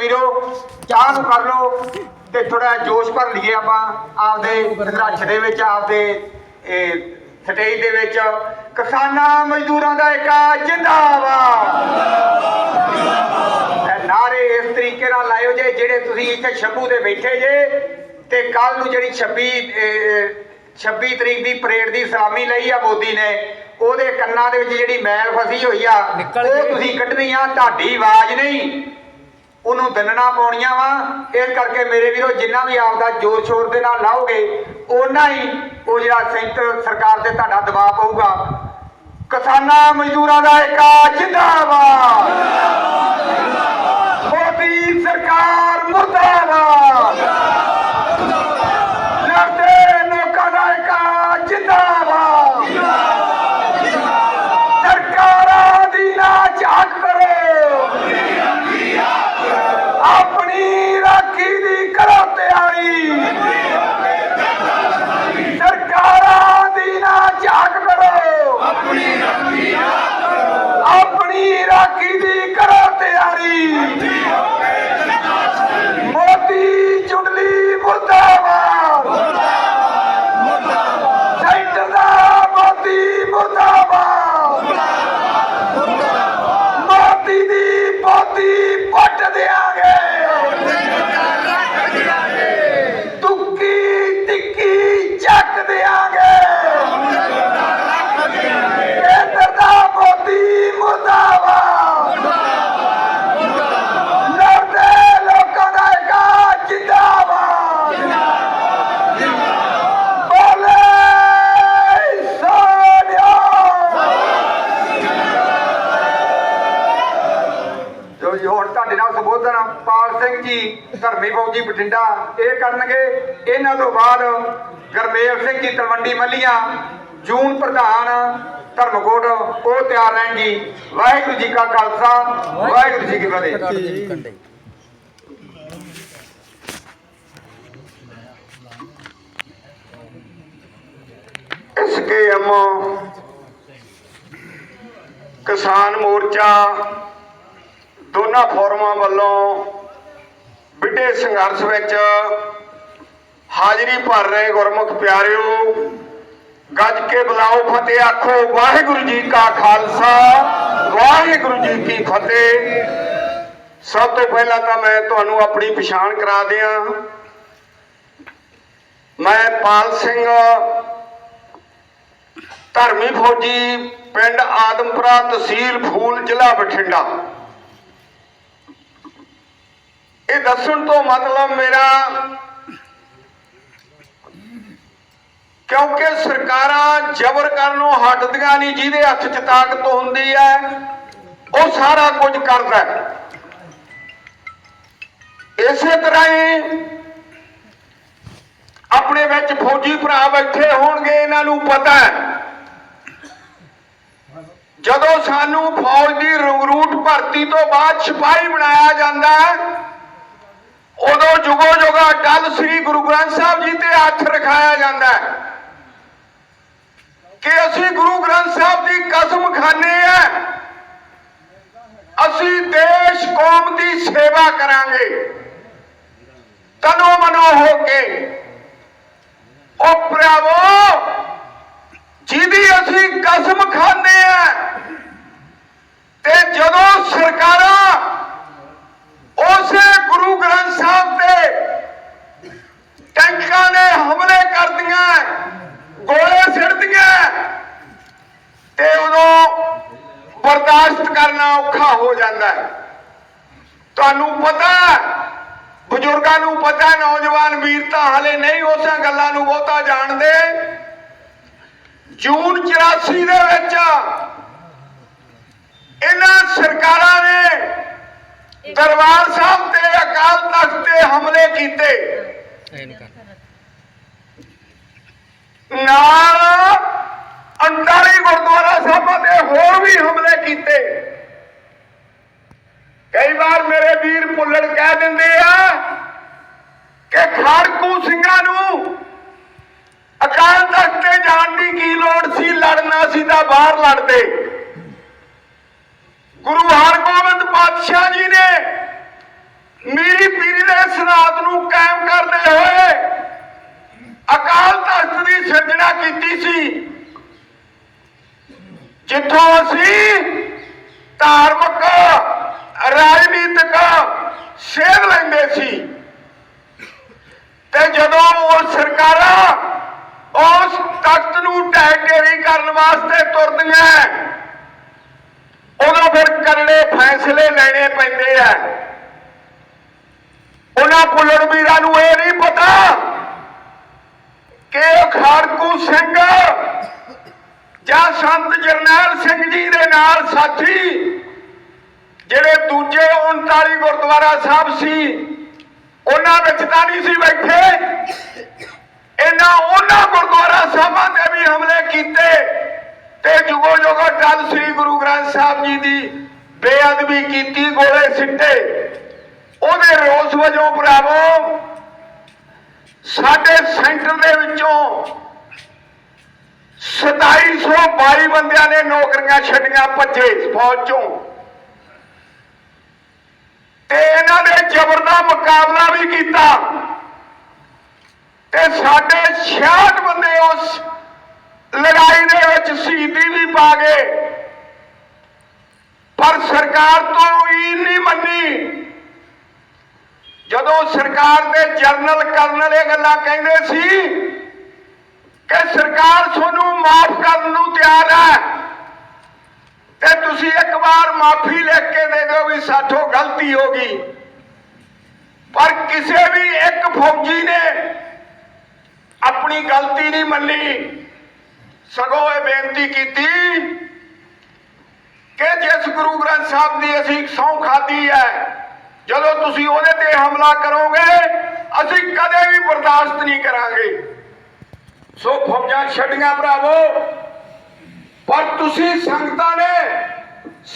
ਵੀਰੋ ਚਾਹ ਨੂੰ ਕਰ ਲਓ ਤੇ ਥੋੜਾ ਜੋਸ਼ ਭਰ ਲਈਏ ਆਪਾਂ ਆਪਦੇ ਰੱਛ ਦੇ ਵਿੱਚ ਆਪਦੇ ਇਹ ਸਟੇਜ ਦੇ ਵਿੱਚ। ਕਿਸਾਨਾਂ ਮਜ਼ਦੂਰਾਂ ਦਾ ਇੱਕ ਜਿੰਦਾਬਾਦ। ਇਹ ਨਾਰੇ ਇਸ ਤਰੀਕੇ ਨਾਲ ਲਾਇਓ ਜੇ ਜਿਹੜੇ ਤੁਸੀਂ ਇੱਥੇ ਸ਼ੰਭੂ ਦੇ ਬੈਠੇ ਜੇ ਤੇ ਕੱਲ ਨੂੰ ਜਿਹੜੀ 26 ਇਹ, 26 ਤਰੀਕ ਦੀ ਪਰੇਡ ਦੀ ਸਲਾਮੀ ਲਈ ਆ ਮੋਦੀ ਨੇ ਉਹਦੇ ਕੰਨਾਂ ਦੇ ਵਿੱਚ ਜਿਹੜੀ ਮੈਲ ਫਸੀ ਹੋਈ ਆ ਉਹ ਤੁਸੀਂ ਕੱਢਣੀ ਆ ਤੁਹਾਡੀ ਆਵਾਜ਼ ਨਹੀਂ। ਉਹਨੂੰ ਦੰਨਣਾ ਪਾਉਣੀਆਂ ਵਾ। ਇਸ ਕਰਕੇ ਮੇਰੇ ਵੀਰੋ, ਜਿੰਨਾ ਵੀ ਆਪਦਾ ਜੋਰ ਸ਼ੋਰ ਦੇ ਨਾਲ ਲਾਓਗੇ, ਓਨਾ ਹੀ ਉਹ ਜਿਹੜਾ ਸੈਂਟਰ ਸਰਕਾਰ ਤੇ ਤੁਹਾਡਾ ਦਬਾਅ ਪਊਗਾ। ਕਿਸਾਨਾਂ ਮਜ਼ਦੂਰਾਂ ਦਾ ਇੱਕ ਜਿੰਦਾਬਾਦ ਮੋਦੀ ਸਰਕਾਰ ਮੁਰਦਾਬਾਦ ਲੜਦੇ ਲੋਕਾਂ ਦਾ ਇੱਕ ਜਿੰਦਾਬਾਦ ਸਰਕਾਰਾਂ ਦੀ ਨਾ ਝਾਕ ਕਰੋ ਆਪਣੀ ਰਾਖੀ ਦੀ ਕਰੋ ਤਿਆਰੀ ਸਰਕਾਰਾਂ ਦੀ ਨਾ ਝਾਕ ਕਰੋ ਆਪਣੀ ਰਾਖੀ ਦੀ ਕਰੋ ਤਿਆਰੀ ਮੋਦੀ ਚੁੰਡਲੀ ਮੁਰਦਾਬਾਦ ਸੈਂਟਰ ਦਾ ਮੋਦੀ ਮੁਰਦਾਬਾਦ ਮੋਦੀ ਦੀ ਪੋਤੀ ਪੱਟ ਦਿਆਂਗੇ ਤੁੱਕੀ ਟਿੱਕੀ ਚੱਕ ਦਿਆਂਗੇ ਕੇਂਦਰ ਦਾ ਮੋਦੀ ਮੁਰਦਾਬਾਦ ਲੜਦੇ ਲੋਕਾਂ ਦਾ ਇੱਕ ਜਿੰਦਾਬਾਦ ਬੋਲੇ ਸੋਨਿਆ ਜੋ ਜੀ ਹੁਣ ਤੁਹਾਡੇ ਨਾਲ ਸੰਬੋਧਨ ਪਾਲ ਸਿੰਘ ਜੀ, ਧਰਮੀ ਫੌਜੀ ਬਠਿੰਡਾ, ਇਹ ਕਰਨਗੇ। ਇਹਨਾਂ ਤੋਂ ਬਾਅਦ ਗਰਮੇਲ ਸਿੰਘ ਜੀ, ਤਲਵੰਡੀ ਮੱਲੀਆਂ, ਜੂਨ ਪ੍ਰਧਾਨ ਧਰਮਕੋਟ, ਉਹ ਤਿਆਰ ਰਹਿਣ ਜੀ। ਵਾਹਿਗੁਰੂ ਜੀ ਕਾ ਖਾਲਸਾ, ਵਾਹਿਗੁਰੂ ਜੀ ਕੀ ਫਤਿਹ। ਐਸਕੇਐਮ ਕਿਸਾਨ ਮੋਰਚਾ ਦੋਨਾਂ ਫੋਰਮਾਂ ਵੱਲੋਂ ਵਿੱਢੇ ਸੰਘਰਸ਼ ਵਿੱਚ ਹਾਜ਼ਰੀ ਭਰ ਰਹੇ ਗੁਰਮੁਖ ਪਿਆਰਿਓ, ਗੱਜ ਕੇ ਬੁਲਾਓ ਫਤਿਹ, ਆਖੋ ਵਾਹਿਗੁਰੂ ਜੀ ਕਾ ਖਾਲਸਾ, ਵਾਹਿਗੁਰੂ ਜੀ ਕੀ ਫਤਿਹ। ਸਭ ਤੋਂ ਪਹਿਲਾਂ ਤਾਂ ਮੈਂ ਤੁਹਾਨੂੰ ਆਪਣੀ ਪਛਾਣ ਕਰਾ ਦਿਆਂ। ਮੈਂ ਪਾਲ ਸਿੰਘ, ਧਰਮੀ ਫੌਜੀ, ਪਿੰਡ ਆਦਮਪੁਰਾ ਤਹਿਸੀਲ ਫੂਲ ਜ਼ਿਲ੍ਹਾ ਬਠਿੰਡਾ। ਇਹ ਦੱਸਣ ਤੋਂ ਮਤਲਬ ਮੇਰਾ ਕਿਉਂਕਿ ਸਰਕਾਰਾਂ ਜ਼ਬਰ ਕਰਨੋਂ ਹਟਦੀਆਂ ਨਹੀਂ, ਜਿਹਦੇ ਹੱਥ 'ਚ ਤਾਕਤ ਹੁੰਦੀ ਹੈ, ਉਹ ਸਾਰਾ ਕੁਝ ਕਰਦਾ ਹੈ। ਇਸੇ ਤਰ੍ਹਾਂ ਹੀ ਆਪਣੇ ਵਿੱਚ ਫੌਜੀ ਭਰਾ ਬੈਠੇ ਹੋਣਗੇ, ਇਹਨਾਂ ਨੂੰ ਪਤਾ ਹੈ। ਜਦੋਂ ਸਾਨੂੰ ਫੌਜ ਦੀ ਰੰਗਰੂਟ ਭਰਤੀ ਤੋਂ ਬਾਅਦ ਸਿਪਾਹੀ ਬਣਾਇਆ ਜਾਂਦਾ ਹੈ ਉਦੋਂ ਜੁਗੋ ਜੁਗਾ ਡੱਲ ਸ੍ਰੀ ਗੁਰੂ ਗ੍ਰੰਥ ਸਾਹਿਬ ਜੀ ਤੇ ਹੱਥ ਰਖਾਇਆ ਜਾਂਦਾ ਹੈ ਕਿ ਅਸੀਂ ਗੁਰੂ ਗ੍ਰੰਥ ਸਾਹਿਬ ਦੀ ਕਸਮ ਖਾਂਦੇ ਆ। ਅਸੀਂ ਦੇਸ਼, ਕੌਮ ਦੀ ਸੇਵਾ ਕਰਾਂਗੇ। ਤਨੋ ਮਨੋ ਹੋ ਕੇ ਉਹ ਭਰਾਵੋ ਜਿਹਦੀ ਅਸੀਂ ਕਸਮ ਖਾਂਦੇ ਆ ਤੇ ਜਦੋਂ ਸਰਕਾਰਾਂ ਉਸੇ ਗੁਰੂ ਗ੍ਰੰਥ ਸਾਹਿਬ ਤੇ ਟੈਂਕਾਂ ਦੇ ਹਮਲੇ ਕਰਦੀਆਂ ਗੋਲੇ ਸਿੱਟਦੀਆਂ ਤੇ ਉਦੋਂ ਬਰਦਾਸ਼ਤ ਕਰਨਾ ਔਖਾ ਹੋ ਜਾਂਦਾ ਹੈ ਤੁਹਾਨੂੰ ਪਤਾ ਬਜ਼ੁਰਗਾਂ ਨੂੰ ਪਤਾ ਨੌਜਵਾਨ ਵੀਰ ਤਾਂ ਹਲੇ ਨਹੀਂ ਉਸਾਂ ਗੱਲਾਂ ਨੂੰ ਬਹੁਤਾ ਜਾਣਦੇ। ਜੂਨ 84 ਦੇ ਵਿੱਚ ਇਹਨਾਂ ਸਰਕਾਰਾਂ ਨੇ ਦਰਬਾਰ ਸਾਹਿਬ ਤੇ ਅਕਾਲ ਤਖਤ ਤੇ ਹਮਲੇ ਕੀਤੇ। ਨਾਲ ਅੰਤਾਲੀ ਗੁਰਦੁਆਰਾ ਸਾਹਿਬ ਤੇ ਹੋਰ ਵੀ ਹਮਲੇ ਕੀਤੇ। ਕਈ ਵਾਰ ਮੇਰੇ ਵੀਰ ਪੁੱਲੜ ਕਹਿ ਦਿੰਦੇ ਆ ਕਿ ਖੜਕੂ ਸਿੰਘਾਂ ਨੂੰ ਅਕਾਲ ਤਖਤ ਤੇ ਜਾਣ ਦੀ ਕੀ ਲੋੜ ਸੀ? ਲੜਨਾ ਸੀ ਤਾਂ ਬਾਹਰ ਲੜਦੇ। ਗੁਰੂ ਹਰਗੋਬਿੰਦ ਪਾਤਸ਼ਾਹ ਜੀ ਨੇ ਮੀਰੀ ਪੀਰੀ ਦੇ ਸਨਾਤ ਨੂੰ ਕਾਇਮ ਕਰਦੇ ਹੋਏ ਅਕਾਲ ਤਖਤ ਦੀ ਸਿਰਜਣਾ ਕੀਤੀ ਸੀ। ਜਿੱਥੋਂ ਅਸੀਂ ਧਾਰਮਿਕ ਰਾਜਨੀਤਿਕ ਸੇਧ ਲੈਂਦੇ ਸੀ। ਤੇ ਜਦੋਂ ਉਹ ਸਰਕਾਰਾਂ ਉਸ ਤਖਤ ਨੂੰ ਢਹਿ ਢੇਰੀ ਕਰਨ ਵਾਸਤੇ ਤੁਰਦੀਆਂ ਉਦੋਂ ਫਿਰ ਕਰੜੇ ਫੈਸਲੇ ਲੈਣੇ ਪੈਂਦੇ ਆ ਉਹਨਾਂ ਪੁੱਲੜ ਵੀਰਾਂ ਨੂੰ ਇਹ ਨਹੀਂ ਪਤਾ ਕਿ ਉਹ ਖਾੜਕੂ ਸਿੰਘ ਜਾਂ ਸੰਤ ਜਰਨੈਲ ਸਿੰਘ ਜੀ ਦੇ ਨਾਲ ਸਾਥੀ ਜਿਹੜੇ ਦੂਜੇ 39 ਗੁਰਦੁਆਰਾ ਸਾਹਿਬ ਸੀ, ਉਹਨਾਂ ਵਿੱਚ ਤਾਂ ਨਹੀਂ ਸੀ ਬੈਠੇ। ਇਹਨਾਂ ਉਹਨਾਂ ਗੁਰਦੁਆਰਾ ਸਾਹਿਬਾਂ ਤੇ ਵੀ ਹਮਲੇ ਕੀਤੇ। ਤੇ ਜੁਗੋ ਜੁਗੋ ਟਲ ਸ੍ਰੀ ਗੁਰੂ ਗ੍ਰੰਥ ਸਾਹਿਬ ਜੀ ਦੀ ਬੇਅਦਬੀ ਕੀਤੀ, ਗੋਲੇ ਸਿੱਟੇ, ਉਹਦੇ ਰੋਸ ਵਜੋਂ ਭਰਾਵੋ, ਸਾਡੇ ਸੈਂਟਰ ਦੇ ਵਿੱਚੋਂ 2722 ਬੰਦਿਆਂ ਨੇ ਨੌਕਰੀਆਂ ਛੱਡੀਆਂ ਭੱਜੇ ਫੌਜ ਚੋਂ। ਤੇ ਇਹਨਾਂ ਨੇ ਜ਼ਬਰ ਦਾ ਮੁਕਾਬਲਾ ਵੀ ਕੀਤਾ। ਤੇ ਸਾਡੇ 66 ਬੰਦੇ ਉਸ ਲੜਾਈ ਦੇ ਵਿੱਚ ਸ਼ਹੀਦੀ ਵੀ ਪਾ ਗਏ। ਪਰ ਸਰਕਾਰ ਤੋਂ ਹੀ ਨਹੀਂ ਮੰਨੀ। ਜਦੋਂ ਸਰਕਾਰ ਦੇ ਜਰਨਲ ਕਰਨਲ ਇਹ ਗੱਲਾਂ ਕਹਿੰਦੇ ਸੀ ਕਿ ਸਰਕਾਰ ਤੁਹਾਨੂੰ ਮਾਫ ਕਰਨ ਨੂੰ ਤਿਆਰ ਹੈ ਤੇ ਤੁਸੀਂ ਇੱਕ ਵਾਰ ਮਾਫੀ ਲਿਖ ਕੇ ਦੇ ਦਿਓ ਵੀ ਸਾਥੋਂ ਗਲਤੀ ਹੋ ਗਈ। ਪਰ ਕਿਸੇ ਵੀ ਇੱਕ ਫੌਜੀ ਨੇ ਆਪਣੀ ਗਲਤੀ ਨਹੀਂ ਮੰਨੀ। ਸਗੋਂ ਇਹ ਬੇਨਤੀ ਕੀਤੀ ਕਿ ਜਿਸ ਗੁਰੂ ਗ੍ਰੰਥ ਸਾਹਿਬ ਦੀ ਅਸੀਂ ਸਹੁੰ ਖਾਦੀ ਹੈ, ਜਦੋਂ ਤੁਸੀਂ ਉਹਦੇ ਤੇ ਹਮਲਾ ਕਰੋਗੇ, ਅਸੀਂ ਕਦੇ ਵੀ ਬਰਦਾਸ਼ਤ ਨਹੀਂ ਕਰਾਂਗੇ। ਸੋ ਫੌਜਾਂ ਛੱਡੀਆਂ ਭਰਾਵੋ ਪਰ ਤੁਸੀਂ ਸੰਗਤਾਂ ਨੇ